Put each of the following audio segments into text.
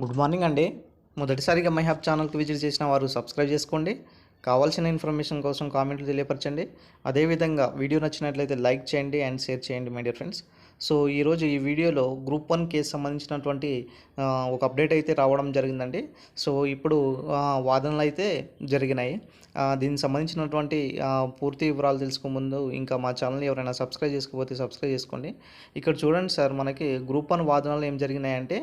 Good morning అండి. మొదటిసారిగా my హ్యాప్ ఛానల్కి విజిట్ చేసిన వారు సబ్స్క్రైబ్ చేసుకోండి. కావాల్సిన ఇన్ఫర్మేషన్ కోసం కామెంట్లు తెలియపరచండి. అదేవిధంగా వీడియో నచ్చినట్లయితే లైక్ చేయండి అండ్ షేర్ చేయండి మై డియర్ ఫ్రెండ్స్. సో ఈరోజు ఈ వీడియోలో గ్రూప్ వన్ కేసు సంబంధించినటువంటి ఒక అప్డేట్ అయితే రావడం జరిగిందండి. సో ఇప్పుడు వాదనలు అయితే జరిగినాయి. దీనికి సంబంధించినటువంటి పూర్తి వివరాలు తెలుసుకో ముందు ఇంకా మా ఛానల్ని ఎవరైనా సబ్స్క్రైబ్ చేసుకోకపోతే సబ్స్క్రైబ్ చేసుకోండి. ఇక్కడ చూడండి సార్ మనకి గ్రూప్ వన్ వాదనలు ఏం జరిగినాయంటే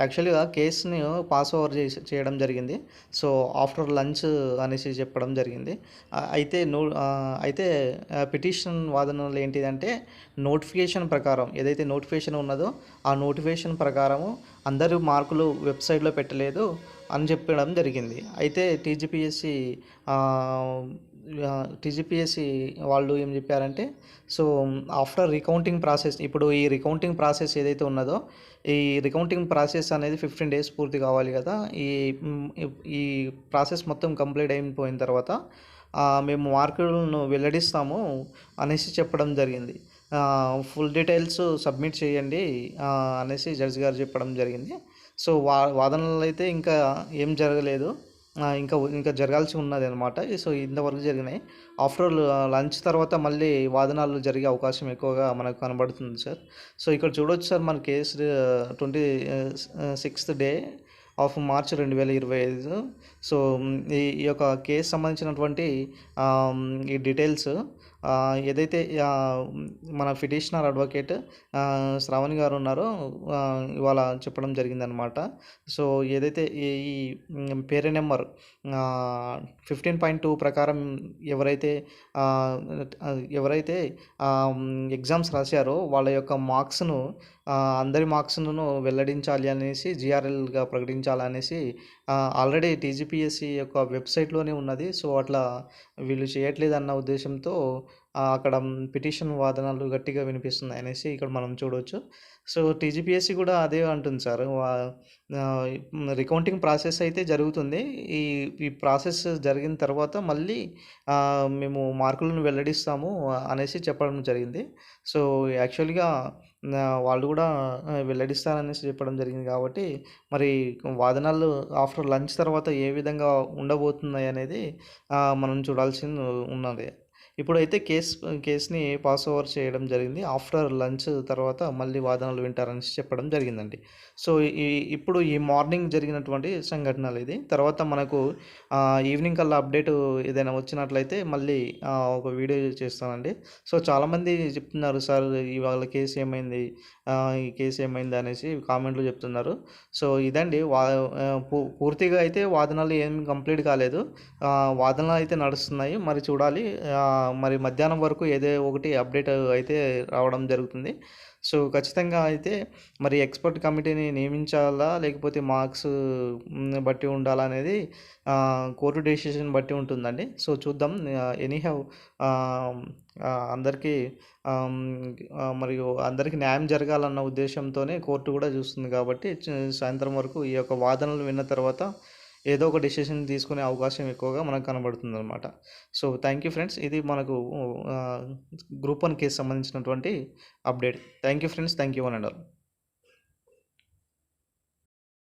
యాక్చువల్గా కేసుని పాస్ ఓవర్ చేసి చేయడం జరిగింది. సో ఆఫ్టర్ లంచ్ అనేసి చెప్పడం జరిగింది. అయితే నో అయితే పిటిషన్ వాదనలు ఏంటిదంటే నోటిఫికేషన్ ప్రకారం ఏదైతే నోటిఫికేషన్ ఉన్నదో ఆ నోటిఫికేషన్ ప్రకారము అందరూ మార్కులు వెబ్సైట్లో పెట్టలేదు అని చెప్పడం జరిగింది. అయితే టీజీపీఎస్సి టీజీపీఎస్సి వాళ్ళు ఏం చెప్పారంటే సో ఆఫ్టర్ రికౌంటింగ్ ప్రాసెస్ ఇప్పుడు ఈ రికౌంటింగ్ ప్రాసెస్ ఏదైతే ఉన్నదో ఈ రికౌంటింగ్ ప్రాసెస్ అనేది ఫిఫ్టీన్ డేస్ పూర్తి కావాలి కదా ఈ ఈ ప్రాసెస్ మొత్తం కంప్లీట్ అయిపోయిన తర్వాత మేము మార్కులను వెల్లడిస్తాము అనేసి చెప్పడం జరిగింది. ఫుల్ డీటెయిల్స్ సబ్మిట్ చేయండి అనేసి జడ్జి గారు చెప్పడం జరిగింది. సో వా వాదనలు అయితే ఇంకా ఏం జరగలేదు. ఇంకా ఇంకా జరగాల్సి ఉన్నది అనమాట సో ఇంతవరకు జరిగినాయి. ఆఫ్టర్ లంచ్ తర్వాత మళ్ళీ వాదనాలు జరిగే అవకాశం ఎక్కువగా మనకు కనబడుతుంది సార్. సో ఇక్కడ చూడొచ్చు సార్ మన case twenty sixth day of March రెండు వేల ఇరవై ఐదు. సో ఈ ఈ యొక్క కేసు సంబంధించినటువంటి ఈ డీటెయిల్స్ ఏదైతే మన పిటిషనర్ అడ్వకేట్ శ్రావణ్ గారు ఉన్నారో ఇవాళ చెప్పడం జరిగిందనమాట సో ఏదైతే ఈ ఈ నెంబర్ ఫిఫ్టీన్ పాయింట్ టూ ప్రకారం ఎవరైతే ఎవరైతే ఎగ్జామ్స్ రాశారో వాళ్ళ యొక్క మార్క్స్ను అందరి మార్క్స్ను వెల్లడించాలి అనేసి జిఆర్ఎల్గా ప్రకటించాలనేసి ఆల్రెడీ టీజీపీఎస్సి యొక్క వెబ్సైట్లోనే ఉన్నది. సో అట్లా వీళ్ళు చేయట్లేదు అన్న ఉద్దేశంతో అక్కడ పిటిషన్ వాదనలు గట్టిగా వినిపిస్తున్నాయి అనేసి ఇక్కడ మనం చూడవచ్చు సో టీజీపీఎస్సి కూడా అదే అంటుంది సార్. రికౌంటింగ్ ప్రాసెస్ అయితే జరుగుతుంది. ఈ ఈ ప్రాసెస్ జరిగిన తర్వాత మళ్ళీ మేము మార్కులను వెల్లడిస్తాము అనేసి చెప్పడం జరిగింది. సో యాక్చువల్గా వాళ్ళు కూడా వెల్లడిస్తారనేసి చెప్పడం జరిగింది కాబట్టి మరి వాదనలు ఆఫ్టర్ లంచ్ తర్వాత ఏ విధంగా ఉండబోతున్నాయి అనేది మనం చూడాల్సి ఉన్నది. ఇప్పుడైతే కేస్ కేసుని పాస్ ఓవర్ చేయడం జరిగింది. ఆఫ్టర్ లంచ్ తర్వాత మళ్ళీ వాదనలు వింటారని చెప్పడం జరిగిందండి. సో ఈ ఇప్పుడు ఈ మార్నింగ్ జరిగినటువంటి సంఘటనలు ఇది. తర్వాత మనకు ఈవినింగ్ కల్లా అప్డేట్ ఏదైనా వచ్చినట్లయితే మళ్ళీ ఒక వీడియో చేస్తానండి. సో చాలామంది చెప్తున్నారు సార్ ఇవాళ కేసు ఏమైంది? ఈ కేసు ఏమైంది? అనేసి కామెంట్లు చెప్తున్నారు. సో ఇదండి. వా పూ- పూర్తిగా అయితే వాదనలు ఏం కంప్లీట్ కాలేదు. వాదనలు అయితే నడుస్తున్నాయి. మరి చూడాలి. మరి మధ్యాహ్నం వరకు ఏదో ఒకటి అప్డేట్ అయితే రావడం జరుగుతుంది. సో ఖచ్చితంగా అయితే మరి ఎక్స్పర్ట్ కమిటీని నియమించాలా? లేకపోతే మార్క్స్ బట్టి ఉండాలా అనేది కోర్టు డెసిషన్ బట్టి ఉంటుందండి. సో చూద్దాం. ఎనీహౌ అందరికీ మరియు అందరికీ న్యాయం జరగాలన్న ఉద్దేశంతోనే కోర్టు కూడా చూస్తుంది కాబట్టి సాయంత్రం వరకు ఈ యొక్క వాదనలు విన్న తర్వాత ఏదో ఒక డెసిషన్ తీసుకునే అవకాశం ఎక్కువగా మనకు కనబడుతుంది అనమాట సో థ్యాంక్ యూ ఫ్రెండ్స్ ఇది మనకు గ్రూప్ వన్ కేసు సంబంధించినటువంటి update thank you friends thank you one and all